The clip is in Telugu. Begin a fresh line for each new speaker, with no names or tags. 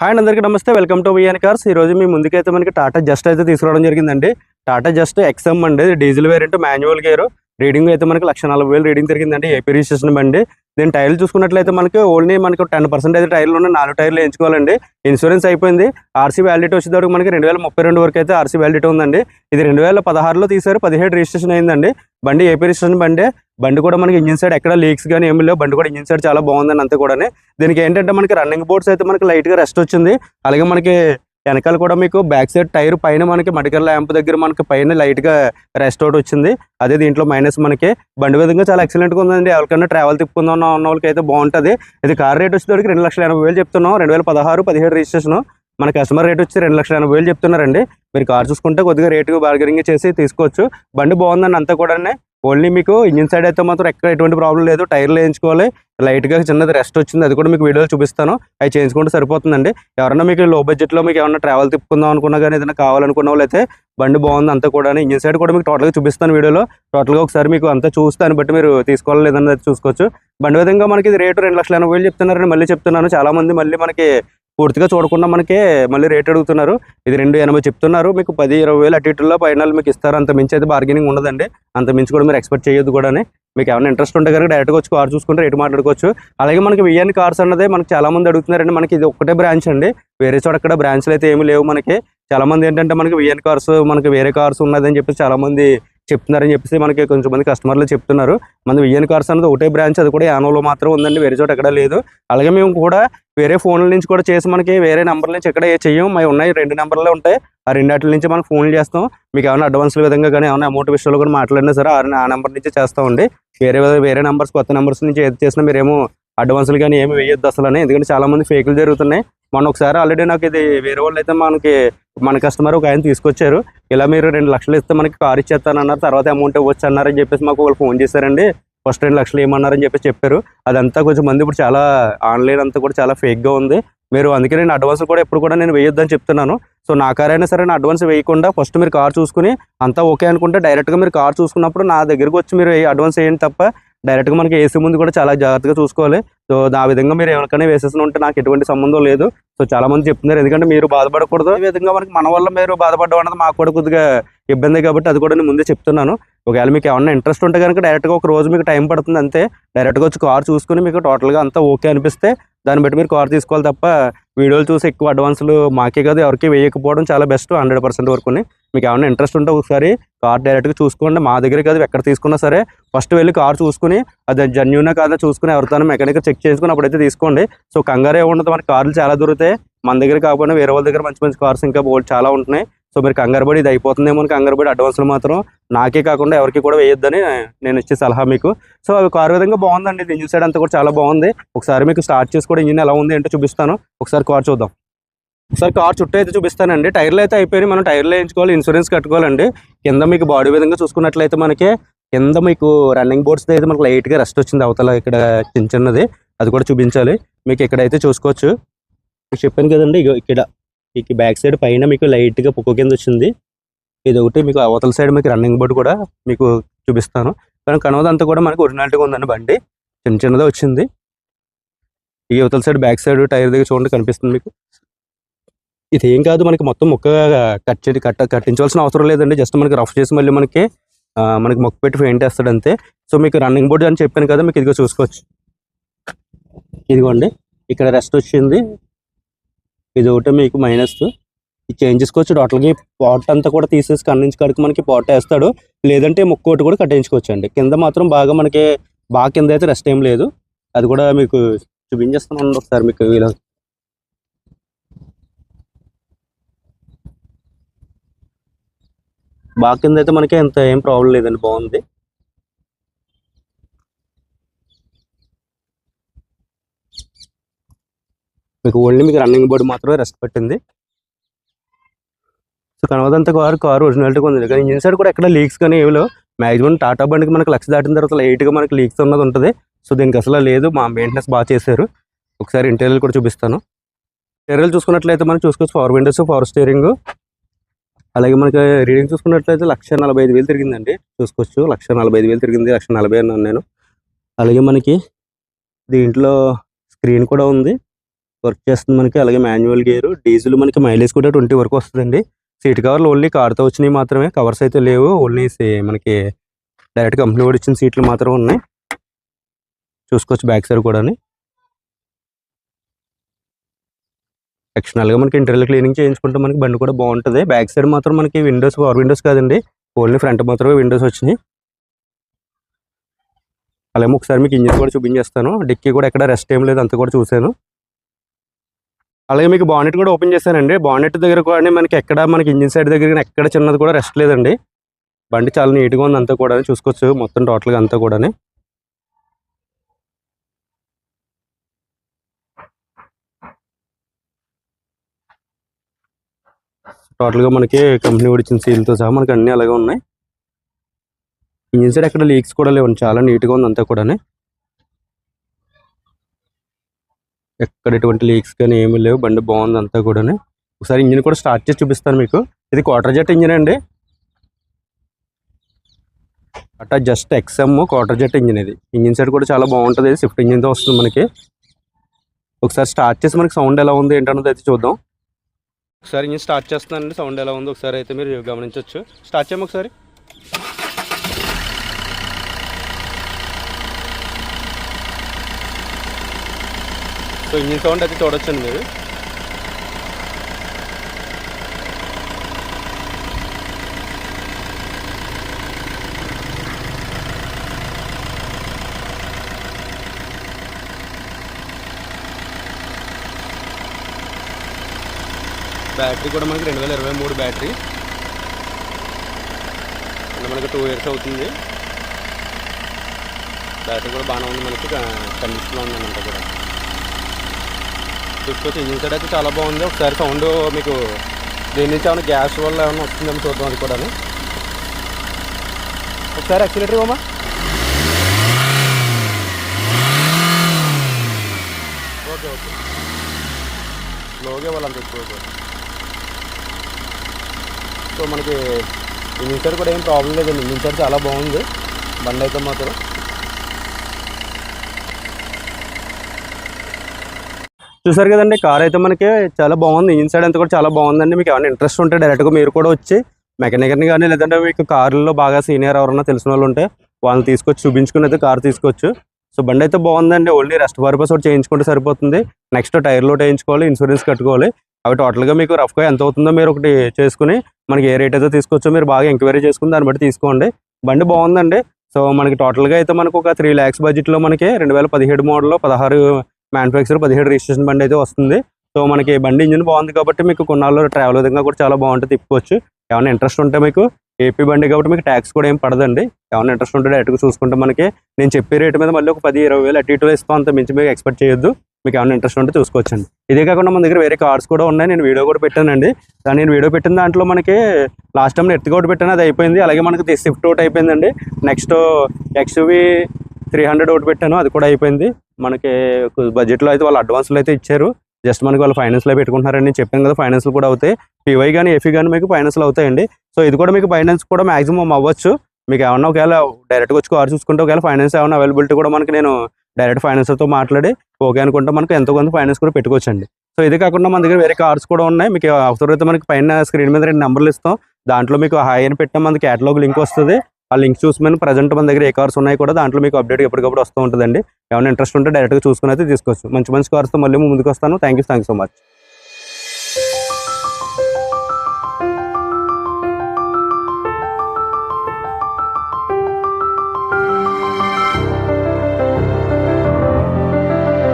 హాయ్ అండి అందరికీ నమస్తే. Welcome to VN cars. ఈ రోజు మీ ముందుకైతే మనకి టాటా జస్ట్ అయితే తీసుకురావడం జరిగిందండి. టాటా జస్ట్ ఎక్స్ఎమ్ అండి. Diesel variant manual gear. Reading అయితే మనకి లక్ష నలభై వేలు రీడింగ్ తిరిగిందండి. ఏపీ రిజిస్ట్రేషన్ బండి. దీని టైర్లు చూసుకున్నట్లయితే మనకి ఓన్లీ మనకి టెన్ పర్సెంట్ అయితే టైర్లు ఉన్నాయి. నాలుగు టైర్లు వేయించుకోవాలండి. ఇన్సూరెన్స్ అయిపోయింది. ఆర్సీ వ్యాలిడిటీ వచ్చేటప్పుడు మనకి రెండు వేల ముప్పై రెండు వరకు అయితే ఆర్సీ వ్యాలిడిటీ ఉందండి. ఇది రెండు వేల పదహారులో తీసారు పదిహేడు రిజిస్ట్రేషన్ అయిందండి. బండి ఏపీ రిజిస్ట్రేషన్ బండి. బండి కూడా మనకి ఇంజిన్ సైడ్ ఎక్కడ లీక్స్ కానీ ఏమి లేవు. బండి కూడా ఇంజిన్ సైడ్ చాలా బాగుందని అంతే కూడా దీనికి ఏంటంటే మనకి రన్నింగ్ బోర్డ్స్ అయితే మనకి లైట్గా రెస్ట్ వచ్చింది. అలాగే మనకి వెనకాల కూడా మీకు బ్యాక్ సైడ్ టైర్ పైన మనకి మడికల్ ల్యాంప్ దగ్గర మనకి పైన లైట్గా రెస్ట్ అవుట్ వచ్చింది. అదే దీంట్లో మైనస్ మనకి. బండి విధంగా చాలా ఎక్సలెంట్గా ఉందండి. ఎవరికైనా ట్రావెల్ తిప్పుకుందాం ఉన్న వాళ్ళకి అయితే బాగుంటది. ఇది కార్ రేట్ వచ్చేసరికి రెండు లక్షల ఎనభై వేలు చెప్తున్నాం. రెండు వేల పదహారు పదిహేడు రిజిస్ట్రేషన్ మన కస్టమర్ రేట్ వచ్చి రెండు లక్షల ఎనభై వేలు చెప్తున్నారండి. మీరు కార్ చూసుకుంటే కొద్దిగా రేటు బార్గెనింగ్ చేసి తీసుకోవచ్చు. బండి బాగుందండి అంతా కూడా ఓన్లీ మీకు ఇంజిన్ సైడ్ అయితే మాత్రం ఎక్కడ ఎటువంటి ప్రాబ్లం లేదు. టైర్లు వేయించుకోవాలి. లైట్గా చిన్నది రెస్ట్ వచ్చింది. అది కూడా మీకు వీడియోలో చూపిస్తాను. అవి చేయించుకుంటే సరిపోతుందండి. ఎవరన్నా మీకు లో బడ్జెట్లో మీకు ఏమన్నా ట్రావెల్ తిప్పుకుందాం అనుకున్నా కానీ ఏదైనా కావాలనుకున్న వాళ్ళు అయితే బండి బాగుంది అంతా కూడా ఇంజిన్ సైడ్ కూడా మీకు టోటల్గా చూపిస్తాను వీడియోలో. టోటల్గా ఒకసారి మీకు అంతా చూస్తాను దాన్ని బట్టి మీరు తీసుకోవాలి లేదన్నది చూసుకోవచ్చు. బండి విధంగా మనకి ఇది రేటు రెండు లక్షల ఎనభై వేలు చెప్తున్నారని మళ్ళీ చెప్తున్నాను. చాలా మంది మళ్ళీ మనకి పూర్తిగా చూడకుండా మనకి మళ్ళీ రేట్ అడుగుతున్నారు. ఇది రెండు ఎనభై చెప్తున్నారు. మీకు పది ఇరవై వేలు అటు ఇటులో పైన మీకు ఇస్తారు. అంత మించి అయితే బార్గెనింగ్ ఉండదండి. అంత మించి కూడా మీరు ఎక్స్పెక్ట్ చేయొద్దు కూడా మీకు ఏమైనా ఇంట్రెస్ట్ ఉంటే కనుక డైరెక్ట్గా వచ్చి కార్ చూసుకుంటే రేటు మాట్లాడుకోవచ్చు. అలాగే మనకి విఎన్ కార్స్ అన్నది మనకి చాలా మంది అడుగుతున్నారండి. మనకి ఇది ఒక్కటే బ్రాంచ్ అండి. వేరే చోట అక్కడ బ్రాంచ్లు అయితే ఏమీ లేవు మనకి. చాలా మంది ఏంటంటే మనకి విఎన్ కార్స్ మనకి వేరే కార్స్ ఉన్నదని చెప్పేసి చాలా మంది చెప్తున్నారని చెప్పేసి మనకి కొంచెం మంది కస్టమర్లు చెప్తున్నారు. మన విఎన్ కార్స్ అనేది ఒకటే బ్రాంచ్ అది కూడా యానోలో మాత్రం ఉందండి. వేరే చోట ఎక్కడ లేదు. అలాగే మేము కూడా వేరే ఫోన్ల నుంచి కూడా చేసి మనకి వేరే నెంబర్ల నుంచి ఎక్కడ చెయ్యం. అవి ఉన్నాయి రెండు నెంబర్లే ఉంటాయి. ఆ రెండాటి నుంచి మనం ఫోన్లు చేస్తాం. మీకు ఏమైనా అడ్వాన్స్ల విధంగా కానీ ఏమైనా అమౌంట్ విషయంలో కూడా మాట్లాడినా సరే ఆ ఆ నెంబర్ నుంచి చేస్తామండి వేరే వేరే నెంబర్స్ కొత్త నెంబర్స్ నుంచి ఏది చేసినా మీరేమో అడ్వాన్స్లు కానీ ఏమి వేయొద్దు అసలు అని. ఎందుకంటే చాలా మంది ఫేకులు జరుగుతున్నాయి. మొన్న ఒకసారి ఆల్రెడీ నాకు ఇది వేరే వాళ్ళు అయితే మనకి మన కస్టమర్ ఒక ఆయన తీసుకొచ్చారు. ఇలా మీరు రెండు లక్షలు ఇస్తే మనకి కార్ ఇచ్చేస్తానన్నారు తర్వాత అమౌంట్ ఇవ్వచ్చు అన్నారని చెప్పేసి మాకు వాళ్ళు ఫోన్ చేశారండి. ఫస్ట్ రెండు లక్షలు ఏమన్నారని చెప్పేసి చెప్పారు. అదంతా కొంచెం మంది ఇప్పుడు చాలా ఆన్లైన్ అంతా కూడా చాలా ఫేక్గా ఉంది. మీరు అందుకే నేను అడ్వాన్స్ కూడా ఎప్పుడు కూడా నేను వేయొద్దని చెప్తున్నాను. సో నా కార్ అయినా సరే అడ్వాన్స్ వేయకుండా ఫస్ట్ మీరు కార్ చూసుకుని అంతా ఓకే అనుకుంటే డైరెక్ట్గా మీరు కార్ చూసుకున్నప్పుడు నా దగ్గరకు వచ్చి మీరు అడ్వాన్స్ వేయండి తప్ప డైరెక్ట్గా మనకి ఏసీ ముందు కూడా చాలా జాగ్రత్తగా చూసుకోవాలి. సో ఆ విధంగా మీరు ఎవరికైనా వేసేసిన ఉంటే నాకు ఎటువంటి సంబంధం లేదు. సో చాలా మంది చెప్తున్నారు. ఎందుకంటే మీరు బాధపడకూడదు. ఈ విధంగా మనకి మన వల్ల మీరు బాధపడడం అనేది మాకు కూడా కొద్దిగా ఇబ్బంది కాబట్టి అది కూడా నేను ముందే చెప్తున్నాను. ఒకవేళ మీకు ఏమన్నా ఇంట్రెస్ట్ ఉంటే కనుక డైరెక్ట్గా ఒక రోజు మీకు టైం పడుతుంది అంతే. డైరెక్ట్గా వచ్చి కార్ చూసుకుని మీకు టోటల్గా అంతా ఓకే అనిపిస్తే దాన్ని బట్టి మీరు కార్ తీసుకోవాలి తప్ప వీడియోలు చూసి ఎక్కువ అడ్వాన్స్లు మాకే కాదు ఎవరికి వేయకపోవడం చాలా బెస్ట్ హండ్రెడ్ పర్సెంట్ వరకు మీకు ఏమైనా ఇంట్రెస్ట్ ఉంటే ఒకసారి కార్ డైరెక్ట్గా చూసుకోండి. మా దగ్గర కాదు ఎక్కడ తీసుకున్నా సరే ఫస్ట్ వెళ్ళి కార్ చూసుకుని అది జెన్యునా కాదా చూసుకుని ఎవరితో మెకానిక్ చెక్ చేసుకుని అప్పుడైతే తీసుకోండి. సో కంగారే ఉండదు మన కార్లు చాలా దొరుకుతాయి. మన దగ్గర కాకుండా వేరే వాళ్ళ దగ్గర మంచి మంచి కార్స్ ఇంకా చాలా ఉంటున్నాయి. సో మీరు కంగారుబడి ఇది అయిపోతుందేమో అని కంగారు అడ్వాన్స్లు మాత్రం నాకే కాకుండా ఎవరికి కూడా వేయొద్దని నేను ఇచ్చే సలహా మీకు. సో అవి కార్ విధంగా బాగుందండి. ఇది ఇంజిన్ సైడ్ అంతా కూడా చాలా బాగుంది. ఒకసారి మీకు స్టార్ట్ చేసి కూడా ఇంజిన్ ఎలా ఉంది ఏంటో చూపిస్తాను. ఒకసారి కార్ చూద్దాం. ఒకసారి కార్ చుట్టూ అయితే చూపిస్తానండి. టైర్లు అయితే అయిపోయినాయి. మనం టైర్లు వేయించుకోవాలి ఇన్సూరెన్స్ కట్టుకోవాలండి. కింద మీకు బాడీ విధంగా చూసుకున్నట్లయితే మనకి కింద మీకు రన్నింగ్ బోర్డ్స్ అయితే మనకి లైట్గా రెస్ట్ వచ్చింది. అవతల ఇక్కడ చిన్న చిన్నది. అది కూడా చూపించాలి. మీకు ఇక్కడైతే చూసుకోవచ్చు. చెప్పాను కదండి ఇక్కడ. ఈ బ్యాక్ సైడ్ పైన మీకు లైట్గా పొక్కు కింద వచ్చింది. ఇది ఒకటి మీకు అవతల సైడ్ మీకు రన్నింగ్ బోర్డు కూడా మీకు చూపిస్తాను. కానీ కనవదంతా కూడా మనకు ఒరిజినాలిటీగా ఉందండి బండి. చిన్న చిన్నదే వచ్చింది. ఈ అవతల సైడ్ బ్యాక్ సైడ్ టైర్ దగ్గర చూడండి కనిపిస్తుంది మీకు. ఇది ఏం కాదు మనకి మొత్తం మొక్కగా కట్ చేసి కట్ట కట్టించవలసిన అవసరం లేదండి. జస్ట్ మనకి రఫ్ చేసి మళ్ళీ మనకి మనకి మొక్క పెట్టి పెయింట్ వేస్తాడు అంతే. సో మీకు రన్నింగ్ బోర్డు అని చెప్పాను కదా మీకు ఇదిగో చూసుకోవచ్చు. ఇదిగోండి. ఇక్కడ రెస్ట్ వచ్చింది. ఇది ఒకటి మీకు మైనస్ ఇది చేంజ్ చేసుకోవచ్చు టోటల్గా పాట్ అంతా కూడా తీసేసి కన్ను నుంచి కడుకు మనకి పాట్ వేస్తాడు. లేదంటే ముక్క ఒకటి కూడా కట్టించుకోవచ్చు అండి కింద మాత్రం బాగా మనకి బాగా కింద అయితే రెస్ట్ ఏం లేదు. అది కూడా మీకు చూపించేస్తాను ఒకసారి మీకు ఇలా. బాగా కింద అయితే మనకి ఎంత ఏం ప్రాబ్లం లేదండి. బాగుంది. మీకు ఓన్లీ మీకు రన్నింగ్ బోర్డు మాత్రమే రెస్ట్ పెట్టింది. సో కనవదంతా కారు కారు ఒరిజినాలిటీ ఉంది కానీ ఇంజిన్ సైడ్ కూడా ఎక్కడ లీక్స్ కానీ ఏమి లేవు. మాక్సిమం టాటా బండికి మనకి లక్ష దాటిన తర్వాత లైట్గా మనకి లీక్స్ ఉన్నది ఉంటుంది. సో దీనికి అసలు లేదు. మా మెయింటెనెన్స్ బాగా చేశారు. ఒకసారి ఇంటీరియర్ కూడా చూపిస్తాను. ఇంటీరియర్ చూసుకున్నట్లయితే మనం చూసుకోవచ్చు. పవర్ విండోస్ పవర్ స్టీరింగ్ అలాగే మనకి రీడింగ్ చూసుకున్నట్లయితే లక్ష నలభై ఐదు వేలు తిరిగిందండి. చూసుకోవచ్చు. లక్ష నలభై ఐదు వేలు తిరిగింది. లక్ష నలభై అన్నాను నేను. అలాగే మనకి దీంట్లో స్క్రీన్ కూడా ఉంది. వర్క్ చేస్తుంది మనకి. అలాగే మాన్యువల్ గేర్ డీజిల్ మనకి మైలేజ్ కూడా ట్వంటీ వరకు వస్తుందండి. సీట్ కవర్లు ఓన్లీ కార్తో వచ్చినాయి మాత్రమే. కవర్స్ అయితే లేవు. ఓన్లీ మనకి డైరెక్ట్ కంపెనీ కూడా ఇచ్చిన సీట్లు మాత్రమే ఉన్నాయి. చూసుకోవచ్చు బ్యాక్ సైడ్ కూడా ఎక్స్టర్నల్ మనకి ఇంటర్నల్ క్లీనింగ్ చేయించుకుంటే మనకి బండి కూడా బాగుంటుంది. బ్యాక్ సైడ్ మాత్రం మనకి విండోస్ పవర్ విండోస్ కాదండి. ఓన్లీ ఫ్రంట్ మాత్రమే విండోస్ వచ్చినాయి. అలాగే ఒకసారి మీకు ఇంజిన్ కూడా చూపించేస్తాను. డిక్కీ కూడా ఎక్కడ రెస్ట్ ఏం లేదు. అంత కూడా చూశాను. అలాగే మీకు బానెట్ కూడా ఓపెన్ చేశానండి. బానెట్ దగ్గర కూడా మనకి ఎక్కడ మనకి ఇంజిన్ సైడ్ దగ్గర కానీ ఎక్కడ చిన్నది కూడా రెస్ట్ లేదండి. బండి చాలా నీట్గా ఉంది అంతా కూడా చూసుకోవచ్చు మొత్తం టోటల్గా అంతా కూడా టోటల్గా మనకి కంపెనీ కూడా ఇచ్చిన సీల్తో సహా మనకి అన్నీ అలాగే ఉన్నాయి. ఇంజిన్ సైడ్ ఎక్కడ లీక్స్ కూడా లేవండి. చాలా నీట్గా ఉంది అంతా కూడా ఎక్కడ ఎటువంటి లీక్స్ కానీ ఏమీ లేవు. బండి బాగుంది అంతా కూడా ఒకసారి ఇంజిన్ కూడా స్టార్ట్ చేసి చూపిస్తాను మీకు. ఇది క్వార్టర్ జెట్ ఇంజిన్ అండి? అట్టా Zest XM Quadrajet engine ఇది. ఇంజిన్ సైడ్ కూడా చాలా బాగుంటుంది. స్విఫ్ట్ ఇంజిన్తో వస్తుంది మనకి. ఒకసారి స్టార్ట్ చేసి మనకి సౌండ్ ఎలా ఉంది ఏంటన్నది అయితే చూద్దాం. ఒకసారి ఇంజిన్ స్టార్ట్ చేస్తున్నానండి. సౌండ్ ఎలా ఉంది ఒకసారి అయితే మీరు గమనించవచ్చు స్టార్ట్ చేయము ఒకసారి? సో ఇంజిన్ సౌండ్ అయితే చూడొచ్చండి మీరు. బ్యాటరీ కూడా మనకి రెండు వేల ఇరవై మూడు బ్యాటరీ. అంటే మనకి టూ ఇయర్స్ అవుతుంది. బ్యాటరీ కూడా బాగానే ఉంది మనకి కండిషన్లో ఉందన్నమాట కూడా. చూసుకోవచ్చు ఇంజిన్ సైడ్ అయితే చాలా బాగుంది. ఒకసారి సౌండ్ మీకు దీని నుంచి ఏమైనా గ్యాస్ వల్ల ఏమైనా వస్తుందేమో చూద్దాం అది కూడా ఒకసారి యాక్సిలేటర్ ఇవ్వమా ఓకే ఓకే. లోగే వాళ్ళని ఎక్కువ సో మనకి ఇంజిన్ సైడ్ కూడా ఏం ప్రాబ్లం లేదండి. ఇంజిన్ సైడ్ చాలా బాగుంది. బండి అయితే మాత్రం. చూసారు కదండి కార్ అయితే మనకి చాలా బాగుంది. ఇంజిన్ సైడ్ అంతా కూడా చాలా బాగుందండి. మీకు ఏమైనా ఇంట్రెస్ట్ ఉంటే డైరెక్ట్గా మీరు కూడా వచ్చి మెకానికర్ని కానీ లేదంటే మీకు కార్లో బాగా సీనియర్ ఎవరన్నా తెలిసిన వాళ్ళు ఉంటే వాళ్ళని తీసుకొచ్చి చూపించుకుని అయితే కార్ తీసుకోవచ్చు సో బండి అయితే బాగుందండి. ఓన్లీ రెస్ట్ పర్పస్ ఒకటి చేయించుకుంటే సరిపోతుంది. నెక్స్ట్ టైర్ లోట్ వేయించుకోవాలి ఇన్సూరెన్స్ కట్టుకోవాలి. అవి టోటల్గా మీకు రఫ్గా ఎంత అవుతుందో మీరు ఒకటి చేసుకుని మనకి ఏ రేట్ అయితే తీసుకోవచ్చో మీరు బాగా ఎంక్వైరీ చేసుకుని దాన్ని బట్టి తీసుకోండి. బండి బాగుందండి. సో మనకి టోటల్గా అయితే మనకు ఒక త్రీ ల్యాక్స్ బడ్జెట్లో మనకి రెండు వేల పదిహేడు మోడల్లో పదహారు మ్యానుఫ్యాక్చర్ పదిహేడు రిజిస్ట్రేషన్ బండి అయితే వస్తుంది. సో మనకి బండి ఇంజిన్ బాగుంది కాబట్టి మీకు కొన్నాళ్ళు ట్రావెల్ విధంగా కూడా చాలా బాగుంటుంది తిప్పుకోవచ్చు. ఏమైనా ఇంట్రెస్ట్ ఉంటే మీకు ఏపీ బండి కాబట్టి మీకు ట్యాక్స్ కూడా ఏం పడదండి. ఏమైనా ఇంట్రెస్ట్ ఉంటే డైరెక్ట్గా చూసుకుంటే మనకి నేను చెప్పే రేటు మీద మళ్ళీ ఒక పది ఇరవై వేలు అటు ఇటు ఇస్తాం అంత మించి మీకు ఎక్స్పెక్ట్ చేయొద్దు. మీకు ఏమైనా ఇంట్రెస్ట్ ఉంటే చూసుకోవచ్చండి. ఇదే కాకుండా మన దగ్గర వేరే కార్స్ కూడా ఉన్నాయి. నేను వీడియో కూడా పెట్టానండి. దాని నేను వీడియో పెట్టిన దాంట్లో మనకి లాస్ట్ టైం ఎర్త్ ఒకటి పెట్టాను అది అయిపోయింది. అలాగే మనకి స్విఫ్ట్ ఒకటి అయిపోయిందండి. నెక్స్ట్ ఎక్స్వి త్రీ హండ్రెడ్ ఒకటి పెట్టాను అది కూడా అయిపోయింది. మనకి బడ్జెట్లో అయితే వాళ్ళు అడ్వాన్స్లు అయితే ఇచ్చారు. జస్ట్ మనకి వాళ్ళు ఫైనాన్స్లో పెట్టుకుంటున్నారని చెప్పాను కదా ఫైనాన్స్లు కూడా అవుతాయి. పివై కానీ ఎఫీ కానీ మీకు ఫైనాన్స్లు అవుతాయండి. సో ఇది కూడా మీకు ఫైనాన్స్ కూడా మాక్సిమం అవ్వచ్చు. మీకు ఏమన్నా ఒకవేళ డైరెక్ట్గా వచ్చి కార్ చూసుకుంటే ఒకవేళ ఫైనాన్స్ ఏమైనా అవైలబిలిటీ కూడా మనకి నేను డైరెక్ట్ ఫైనాన్సర్తో మాట్లాడి ఓకే అనుకుంటే మనకు ఎంతో కొంత ఫైనాన్స్ కూడా పెట్టుకోవచ్చండి. సో ఇది కాకుండా మన దగ్గర వేరే కార్స్ కూడా ఉన్నాయి. మీకు అవసరమైతే మనకి పైన స్క్రీన్ మీద రెండు నెంబర్లు ఇస్తాం. దాంట్లో మీకు హాయ్ అని పెట్టిన మనకి క్యాటలాగ్ లింక్ వస్తుంది. ఆ లింక్ చూసుకుని ప్రజెంట్ మన దగ్గర ఏ కార్స్ ఉన్నాయి కూడా దాంట్లో మీకు అప్డేట్ ఎప్పటికప్పుడు వస్తూ ఉంటుందండి. ఏమైనా ఇంట్రెస్ట్ ఉంటే డైరెక్ట్గా చూసుకుని అయితే తీసుకోవచ్చు. మంచి మంచి కార్స్తో మళ్ళీ ముందుకు వస్తాను. Thank you thank so much